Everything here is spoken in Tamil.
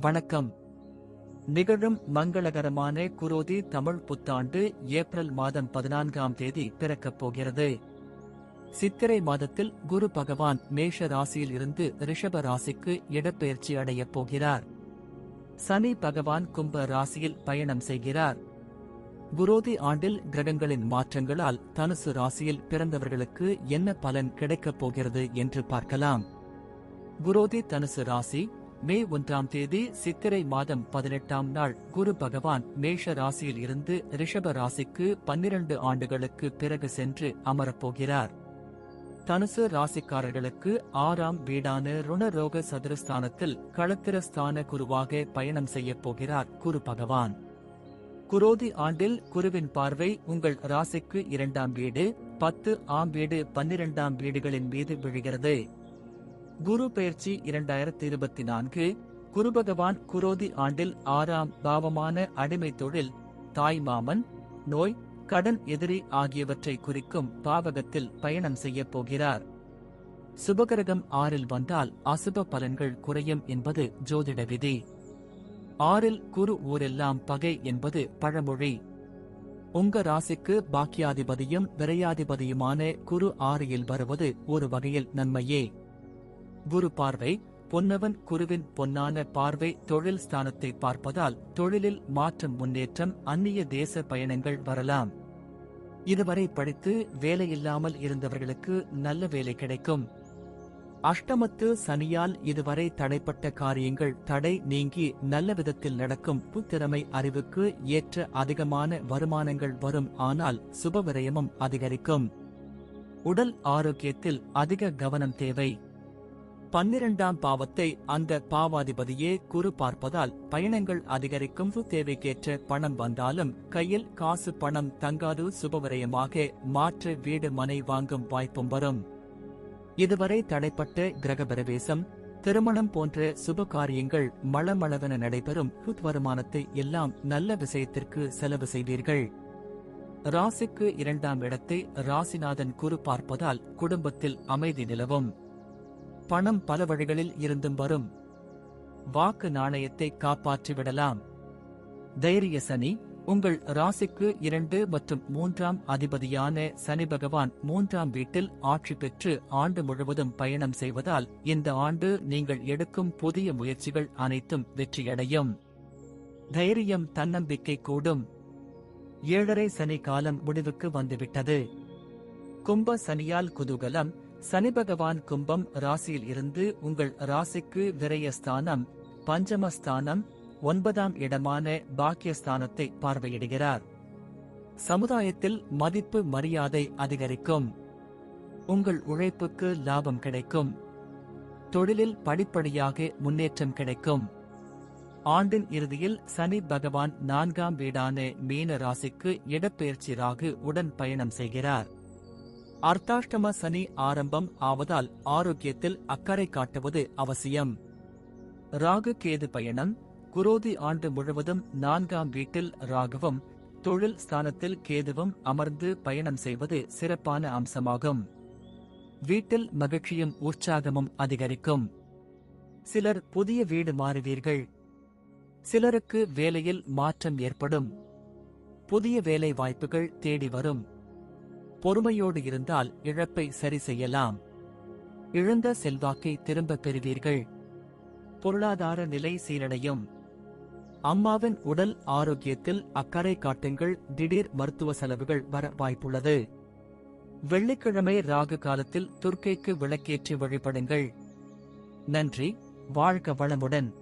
வணக்கம். நிகழும் மங்களகரமான குரோதி தமிழ் புத்தாண்டு ஏப்ரல் மாதம் பதினான்காம் தேதி பிறக்கப் போகிறது. சித்திரை மாதத்தில் குரு பகவான் மேஷ ராசியில் இருந்து ரிஷப ராசிக்கு இடப்பெயர்ச்சி அடையப் போகிறார். சனி பகவான் கும்ப ராசியில் பயணம் செய்கிறார். குரோதி ஆண்டில் கிரகங்களின் மாற்றங்களால் தனுசு ராசியில் பிறந்தவர்களுக்கு என்ன பலன் கிடைக்கப் போகிறது என்று பார்க்கலாம். குரோதி தனுசு ராசி மே ஒன்றாம் தேதி சித்திரை மாதம் பதினெட்டாம் நாள் குரு பகவான் மேஷ ராசியில் இருந்து ரிஷப ராசிக்கு பன்னிரண்டு ஆண்டுகளுக்கு பிறகு சென்று அமரப்போகிறார். தனுசு ராசிக்காரர்களுக்கு ஆறாம் வீடான ருணரோக சதுரஸ்தானத்தில் களத்திரஸ்தான குருவாக பயணம் செய்யப் போகிறார் குரு பகவான். குரோதி ஆண்டில் குருவின் பார்வை உங்கள் ராசிக்கு இரண்டாம் வீடு பத்து ஆம் வீடு பன்னிரண்டாம் வீடுகளின் மீது விழுகிறது. குரு பெயர்ச்சி இரண்டாயிரத்தி இருபத்தி நான்கு குரு பகவான் குரோதி ஆண்டில் ஆறாம் பாவமான அடிமை தொழில் தாய் மாமன் நோய் கடன் எதிரி ஆகியவற்றை குறிக்கும் பாவகத்தில் பயணம் செய்யப் போகிறார். சுபகிரகம் ஆறில் வந்தால் அசுப பலன்கள் குறையும் என்பது ஜோதிட விதி. ஆறில் குரு ஊரெல்லாம் பகை என்பது பழமொழி. உங்க ராசிக்கு பாக்கியாதிபதியும் விரையாதிபதியுமான குரு ஆறியில் வருவது ஒரு வகையில் நன்மையே. குரு பார்வை பொன்னவன் குருவின் பொன்னான பார்வை தொழில் ஸ்தானத்தை பார்ப்பதால் தொழிலில் மாற்றம் முன்னேற்றம் அந்நிய தேச பயணங்கள் வரலாம். இதுவரை படித்து வேலையில்லாமல் இருந்தவர்களுக்கு நல்ல வேலை கிடைக்கும். அஷ்டமத்து சனியால் இதுவரை தடைப்பட்ட காரியங்கள் தடை நீங்கி நல்ல விதத்தில் நடக்கும் புத்திறமை அறிவுக்கு ஏற்ற அதிகமான வருமானங்கள் வரும் ஆனால் சுப விரயமும் அதிகரிக்கும். உடல் ஆரோக்கியத்தில் அதிக கவனம் தேவை. பன்னிரண்டாம் பாவத்தை அந்த பாவாதிபதியே குறு பார்ப்பதால் பயணங்கள் அதிகரிக்கும் தேவைக்கேற்ற பணம் வந்தாலும் கையில் காசு பணம் தங்காது சுபவிரயமாக மாற்று வீடு மனை வாங்கும் வாய்ப்பும் வரும். இதுவரை தடைப்பட்ட கிரக பிரவேசம் திருமணம் போன்ற சுப காரியங்கள் மளமளவென நடைபெறும் புத் வருமானத்தை எல்லாம் நல்ல விஷயத்திற்கு செலவு செய்வீர்கள். ராசிக்கு இரண்டாம் இடத்தை ராசிநாதன் குரு பார்ப்பதால் குடும்பத்தில் அமைதி நிலவும். பணம் பல வழிகளில் இருந்தும் வரும். வாக்கு நாணயத்தை காப்பாற்றிவிடலாம். தைரிய சனி உங்கள் ராசிக்கு இரண்டு மற்றும் மூன்றாம் அதிபதியான சனி பகவான் மூன்றாம் வீட்டில் ஆட்சி பெற்று ஆண்டு முழுவதும் பயணம் செய்வதால் இந்த ஆண்டு நீங்கள் எடுக்கும் புதிய முயற்சிகள் அனைத்தும் வெற்றியடையும். தைரியம் தன்னம்பிக்கை கூடும். ஏழரை சனி காலம் முடிவுக்கு வந்துவிட்டது. கும்ப சனியால் குதூகலம் சனி பகவான் கும்பம் ராசியில் இருந்து உங்கள் ராசிக்கு விரயஸ்தானம் பஞ்சமஸ்தானம் ஒன்பதாம் இடமான பாக்கியஸ்தானத்தை பார்வையிடுகிறார். சமுதாயத்தில் மதிப்பு மரியாதை அதிகரிக்கும். உங்கள் உழைப்புக்கு லாபம் கிடைக்கும். தொழிலில் படிப்படியாக முன்னேற்றம் கிடைக்கும். ஆண்டின் இறுதியில் சனி பகவான் நான்காம் வீடான மீன ராசிக்கு இடப்பெயர்ச்சி ராகு உடன் பயணம் செய்கிறார். அர்த்தாஷ்டம சனி ஆரம்பம் ஆவதால் ஆரோக்கியத்தில் அக்கறை காட்டுவது அவசியம். ராகு கேது பயணம் குரோதி ஆண்டு முழுவதும் நான்காம் வீட்டில் ராகுவும் தொழில் ஸ்தானத்தில் கேதுவும் அமர்ந்து பயணம் செய்வது சிறப்பான அம்சமாகும். வீட்டில் மகிழ்ச்சியும் உற்சாகமும் அதிகரிக்கும். சிலர் புதிய வீடு மாறுவீர்கள். சிலருக்கு வேலையில் மாற்றம் ஏற்படும். புதிய வேலை வாய்ப்புகள் தேடி வரும். பொறுமையோடு இருந்தால் இழப்பை சரி செய்யலாம். இழந்த செல்வாக்கை திரும்பப் பெறுவீர்கள். பொருளாதார நிலை சீரடையும். அம்மாவின் உடல் ஆரோக்கியத்தில் அக்கறை காட்டுங்கள். திடீர் மருத்துவ செலவுகள் வர வாய்ப்புள்ளது. வெள்ளிக்கிழமை ராகு காலத்தில் துர்க்கைக்கு விளக்கேற்றி வழிபடுங்கள். நன்றி. வாழ்க வளமுடன்.